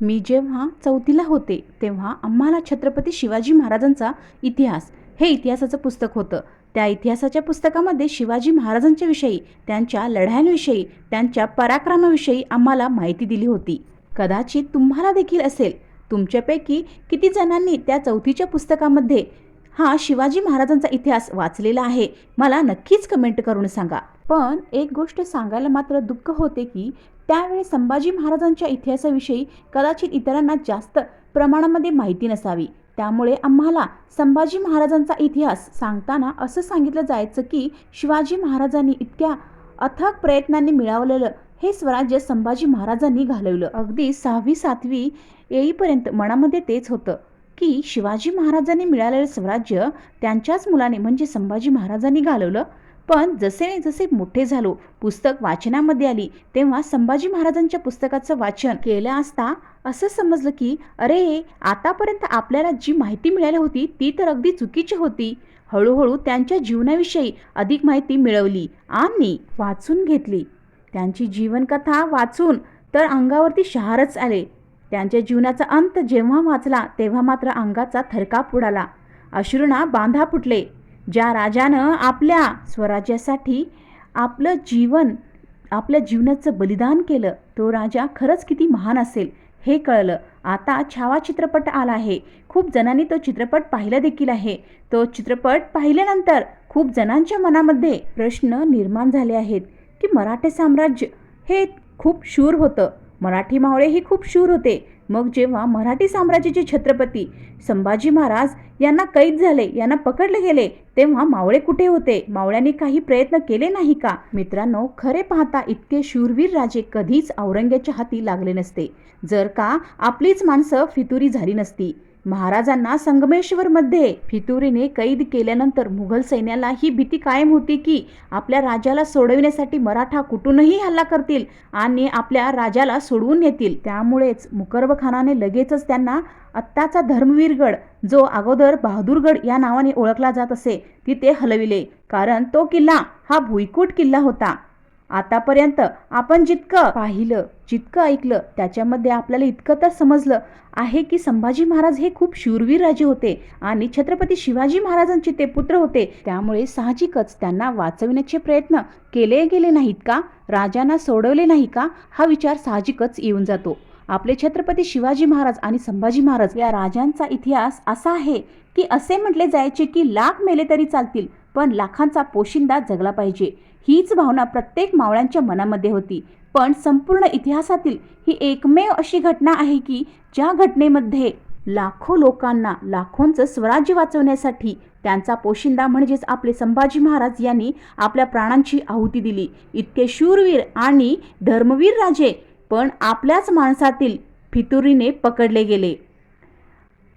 मी जेव्हा चौथीला होते तेव्हा आम्हाला छत्रपती शिवाजी महाराजांचा इतिहास हे इतिहासाचं पुस्तक होतं. त्या इतिहासाच्या पुस्तकामध्ये शिवाजी महाराजांच्या विषयी त्यांच्या लढ्यांविषयी त्यांच्या पराक्रमाविषयी आम्हाला माहिती दिली होती. कदाचित तुम्हाला देखील असेल तुमच्यापैकी किती जणांनी त्या चौथीच्या पुस्तकामध्ये हा शिवाजी महाराजांचा इतिहास वाचलेला आहे मला नक्कीच कमेंट करून सांगा. पण एक गोष्ट सांगायला मात्र दुःख होते की त्यावेळी संभाजी महाराजांच्या इतिहासाविषयी कदाचित इतरांना जास्त प्रमाणामध्ये माहिती नसावी. त्यामुळे आम्हाला संभाजी महाराजांचा इतिहास सांगताना असं सांगितलं जायचं की शिवाजी महाराजांनी इतक्या अथक प्रयत्नांनी मिळवलेलं हे स्वराज्य संभाजी महाराजांनी घालवलं. अगदी सहावी सातवी येईपर्यंत मनामध्ये तेच होतं की शिवाजी महाराजांनी मिळालेलं स्वराज्य त्यांच्याच मुलाने म्हणजे संभाजी महाराजांनी घालवलं. पण जसे जसे मोठे झालो पुस्तक वाचनामध्ये आली तेव्हा संभाजी महाराजांच्या पुस्तकाचं वाचन केलं असता असं समजलं की अरे आतापर्यंत आपल्याला जी माहिती मिळाली होती ती तर अगदी चुकीची होती. हळूहळू त्यांच्या जीवनाविषयी अधिक माहिती मिळवली आणि वाचून घेतली. त्यांची जीवनकथा वाचून तर अंगावरती शहारच आले. त्यांच्या जीवनाचा अंत जेव्हा वाचला तेव्हा मात्र अंगाचा थरकाप उडाला. अश्रूंना बांधा फुटले. ज्या राजानं आपल्या स्वराज्यासाठी आपलं जीवन आपल्या जीवनाचं बलिदान केलं तो राजा खरंच किती महान असेल हे कळलं. आता छावा चित्रपट आला आहे. खूप जणांनी तो चित्रपट पाहिला देखील आहे. तो चित्रपट पाहिल्यानंतर खूप जणांच्या मनामध्ये प्रश्न निर्माण झाले आहेत की मराठे साम्राज्य हे खूप शूर होतं. मराठी मावळे ही खूप शूर होते. मग जेव्हा मराठी साम्राज्याचे छत्रपती संभाजी महाराज यांना कैद झाले यांना पकडले गेले तेव्हा मावळे कुठे होते? मावळ्यांनी काही प्रयत्न केले नाही का? मित्रांनो खरे पाहता इतके शूरवीर राजे कधीच औरंग्याच्या हाती लागले नसते. जर का आपलीच माणसं फितुरी झाली नसती. महाराजांना संगमेश्वरमध्ये फितुरीने कैद केल्यानंतर मुघल सैन्याला ही भीती कायम होती की आपल्या राजाला सोडविण्यासाठी मराठा कुठूनही हल्ला करतील आणि आपल्या राजाला सोडवून नेतील. त्यामुळेच मुकरब खानाने लगेचच त्यांना आत्ताचा धर्मवीरगड जो अगोदर बहादूरगड या नावाने ओळखला जात असे तिथे हलविले. कारण तो किल्ला हा भुईकोट किल्ला होता. आतापर्यंत आपण जितकं पाहिलं जितकं ऐकलं त्याच्यामध्ये आपल्याला इतकं तर समजलं आहे की संभाजी महाराज हे खूप शूरवीर राजे होते आणि छत्रपती शिवाजी महाराजांचे ते पुत्र होते. त्यामुळे साहजिकच त्यांना वाचविण्याचे प्रयत्न केले गेले नाहीत का? राजांना सोडवले नाही का? हा विचार साहजिकच येऊन जातो. आपले छत्रपती शिवाजी महाराज आणि संभाजी महाराज या राजांचा इतिहास असा आहे की असे म्हटले जायचे की लाख मेले तरी चालतील पण लाखांचा पोशिंदा जगला पाहिजे. हीच भावना प्रत्येक मावळ्यांच्या मनामध्ये होती. पण संपूर्ण इतिहासातील ही एकमेव अशी घटना आहे की ज्या घटनेमध्ये लाखो लोकांना लाखोंचं स्वराज्य वाचवण्यासाठी त्यांचा पोशिंदा म्हणजेच आपले संभाजी महाराज यांनी आपल्या प्राणांची आहुती दिली. इतके शूरवीर आणि धर्मवीर राजे पण आपल्याच माणसातील फितुरीने पकडले गेले.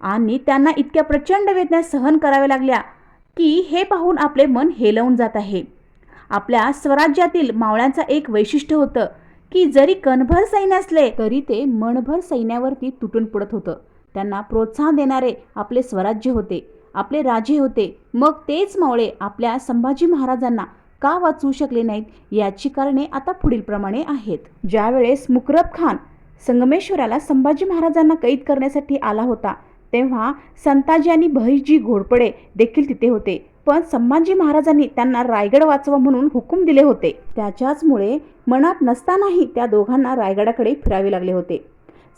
आणि त्यांना इतक्या प्रचंड वेदना सहन कराव्या लागल्या. की हे पाहून आपले मन हेलवून जात आहे. आपल्या स्वराज्यातील मावळ्यांचं एक वैशिष्ट्य होतं की जरी कणभर सैन्य असले तरी ते मनभर सैन्यावरती तुटून पडत होतं. त्यांना प्रोत्साहन देणारे आपले स्वराज्य होते आपले राजे होते. मग तेच मावळे आपल्या संभाजी महाराजांना का वाचवू शकले नाहीत याची कारणे आता पुढीलप्रमाणे आहेत. ज्यावेळेस मुकरब खान संगमेश्वराला संभाजी महाराजांना कैद करण्यासाठी आला होता तेव्हा संताजी आणि बहिजी घोडपडे देखील तिथे होते. पण संभाजी महाराजांनी त्यांना रायगड वाचवा म्हणून हुकूम दिले होते. त्याच्याचमुळे मनात नसतानाही त्या दोघांना रायगडाकडे फिरावे लागले होते.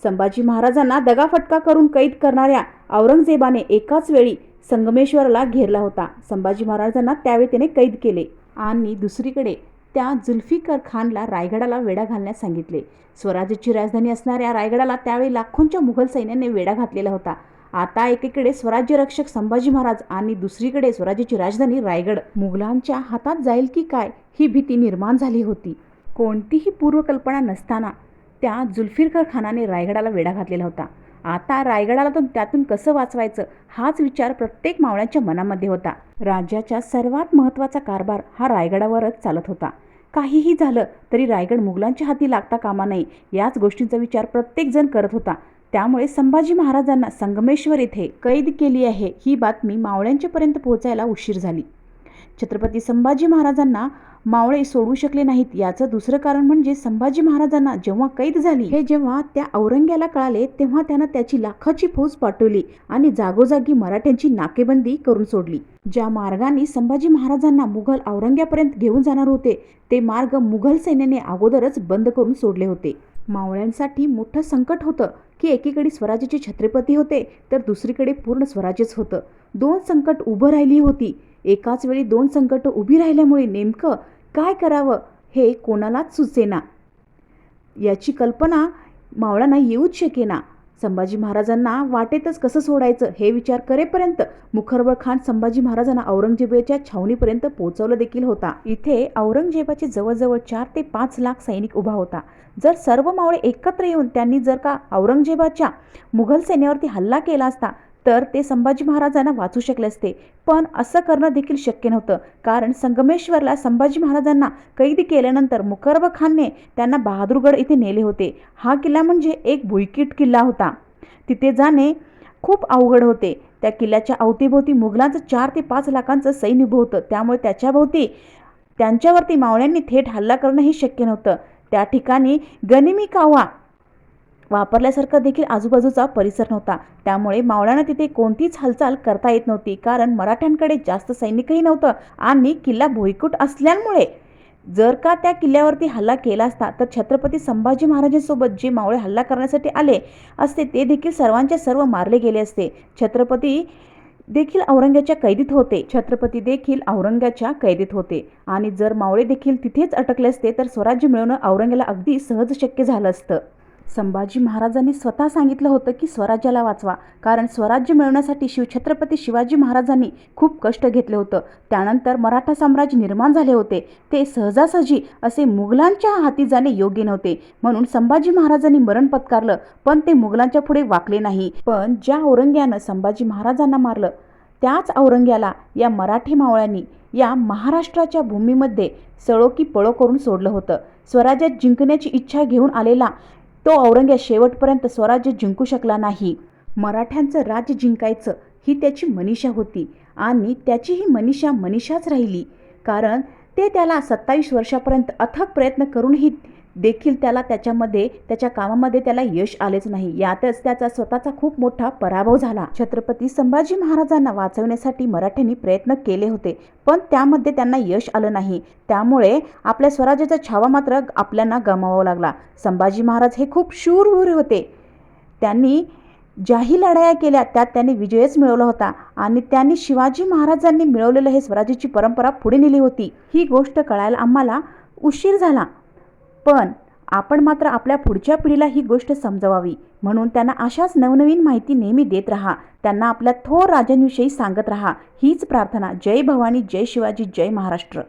संभाजी महाराजांना दगाफटका करून कैद करणाऱ्या औरंगजेबाने एकाच वेळी संगमेश्वरला घेरला होता. संभाजी महाराजांना त्यावेळी त्याने कैद केले आणि दुसरीकडे त्या जुल्फिकर खानला रायगडाला वेढा घालण्यास सांगितले. स्वराज्याची राजधानी असणाऱ्या रायगडाला त्यावेळी लाखोंच्या मुघल सैन्याने वेढा घातलेला होता. आता एकीकडे स्वराज्य रक्षक संभाजी महाराज आणि दुसरीकडे स्वराज्याची राजधानी रायगड. मुघलांच्या हातात जाईल की काय ही भीती निर्माण झाली होती. कोणतीही पूर्वकल्पना नसताना त्या जुल्फिरकर खानाने रायगडाला वेढा घातलेला होता. आता रायगडाला तर त्यातून कसं वाचवायचं हाच विचार प्रत्येक मावळ्यांच्या मनामध्ये होता. राज्याच्या सर्वात महत्त्वाचा कारभार हा रायगडावरच चालत होता. काहीही झालं तरी रायगड मुघलांच्या हाती लागता कामा नये याच गोष्टींचा विचार प्रत्येकजण करत होता. त्यामुळे संभाजी महाराजांना संगमेश्वर येथे कैद केली आहे ही बातमी मावळ्यांच्यापर्यंत पोहोचायला उशीर झाली. छत्रपती संभाजी महाराजांना मावळे सोडू शकले नाहीत याचं दुसरं कारण म्हणजे संभाजी महाराजांना जेव्हा कैद झाली हे जेव्हा त्या औरंग्याला कळाले तेव्हा त्यानं त्याची लाखाची फौज पाठवली आणि जागोजागी मराठ्यांची नाकेबंदी करून सोडली. ज्या मार्गाने संभाजी महाराजांना मुघल औरंग्यापर्यंत घेऊन जाणार होते ते मार्ग मुघल सैन्याने अगोदरच बंद करून सोडले होते. मावळ्यांसाठी मोठं संकट होतं की एकीकडे स्वराज्याचे छत्रपती होते तर दुसरीकडे पूर्ण स्वराज्यच होतं. दोन संकट उभं राहिली होती. एकाच वेळी दोन संकट उभी राहिल्यामुळे नेमकं काय करावं हे कोणालाच सुचेना. याची कल्पना मावळांना येऊच शकेना. संभाजी महाराजांना वाटेतच कसं सोडायचं हे विचार करेपर्यंत मुखर्बळ खान संभाजी महाराजांना औरंगजेबाच्या छावणीपर्यंत पोहोचवलं देखील होता. इथे औरंगजेबाचे जवळजवळ चार ते पाच लाख सैनिक उभा होता. जर सर्व मावळे एकत्र येऊन त्यांनी जर का औरंगजेबाच्या मुघल सैन्यावरती हल्ला केला असता तर ते संभाजी महाराजांना वाचू शकले असते. पण असं करणं देखील शक्य नव्हतं. कारण संगमेश्वरला संभाजी महाराजांना कैदी केल्यानंतर मुकरब खानने त्यांना बहादूरगड इथे नेले होते. हा किल्ला म्हणजे एक भुईकीट किल्ला होता. तिथे जाणे खूप अवघड होते. त्या किल्ल्याच्या अवतीभोवती मुघलांचं चार ते पाच लाखांचं सैन्य उभं होतं. त्यामुळे त्याच्याभोवती त्यांच्यावरती मावळ्यांनी थेट हल्ला करणंही शक्य नव्हतं. त्या ठिकाणी गनिमी कावा वापरल्यासारखा देखील आजूबाजूचा परिसर नव्हता. त्यामुळे मावळ्यांना तिथे कोणतीच हालचाल करता येत नव्हती कारण मराठ्यांकडे जास्त सैनिकही नव्हतं आणि किल्ला भुईकूट असल्यामुळे. जर का त्या किल्ल्यावरती हल्ला केला असता तर छत्रपती संभाजी महाराजांसोबत जे मावळे हल्ला करण्यासाठी आले असते ते देखील सर्वांच्या सर्व मारले गेले असते. छत्रपती देखील औरंगाच्या कैदीत होते. छत्रपती देखील औरंगाच्या कैदीत होते. आणि जर मावळे देखील तिथेच अटकले असते तर स्वराज्य मिळवणं औरंगाला अगदी सहज शक्य झालं असतं. संभाजी महाराजांनी स्वतः सांगितलं होतं की स्वराज्याला वाचवा. कारण स्वराज्य मिळवण्यासाठी शिवछत्रपती शिवाजी महाराजांनी खूप कष्ट घेतले होतं. त्यानंतर मराठा साम्राज्य निर्माण झाले होते. ते सहजासहजी असे मुघलांच्या हाती जाणे योग्य नव्हते. म्हणून संभाजी महाराजांनी मरण पत्कारलं पण ते मुघलांच्या पुढे वाकले नाही. पण ज्या औरंग्यानं संभाजी महाराजांना मारलं त्याच औरंग्याला या मराठी मावळ्यांनी या महाराष्ट्राच्या भूमीमध्ये सळो की पळो करून सोडलं होतं. स्वराज्यात जिंकण्याची इच्छा घेऊन आलेला तो औरंग्या शेवटपर्यंत स्वराज्य जिंकू शकला नाही. मराठ्यांचं राज्य जिंकायचं ही त्याची मनीषा होती आणि त्याची ही मनीषा मनीषाच राहिली. कारण ते त्याला सत्तावीस वर्षापर्यंत अथक प्रयत्न करूनही देखील त्याला त्याच्यामध्ये त्याच्या कामामध्ये त्याला यश आलेच नाही. यातच त्याचा स्वतःचा खूप मोठा पराभव झाला. छत्रपती संभाजी महाराजांना वाचवण्यासाठी मराठ्यांनी प्रयत्न केले होते पण त्यामध्ये त्यांना यश आलं नाही. त्यामुळे आपल्या स्वराज्याचा छावा मात्र आपल्याला गमावावा लागला. संभाजी महाराज हे खूप शूरवीर होते. त्यांनी ज्याही लढाया केल्या त्यात त्यांनी विजयच मिळवला होता आणि त्यांनी शिवाजी महाराजांनी मिळवलेलं हे स्वराज्याची परंपरा पुढे नेली होती. ही गोष्ट कळायला आम्हाला उशीर झाला. पण आपण मात्र आपल्या पुढच्या पिढीला ही गोष्ट समजवावी. म्हणून त्यांना अशाच नवनवीन माहिती नेहमी देत राहा. त्यांना आपल्या थोर राजांविषयी सांगत राहा. हीच प्रार्थना. जय भवानी जय शिवाजी जय महाराष्ट्र.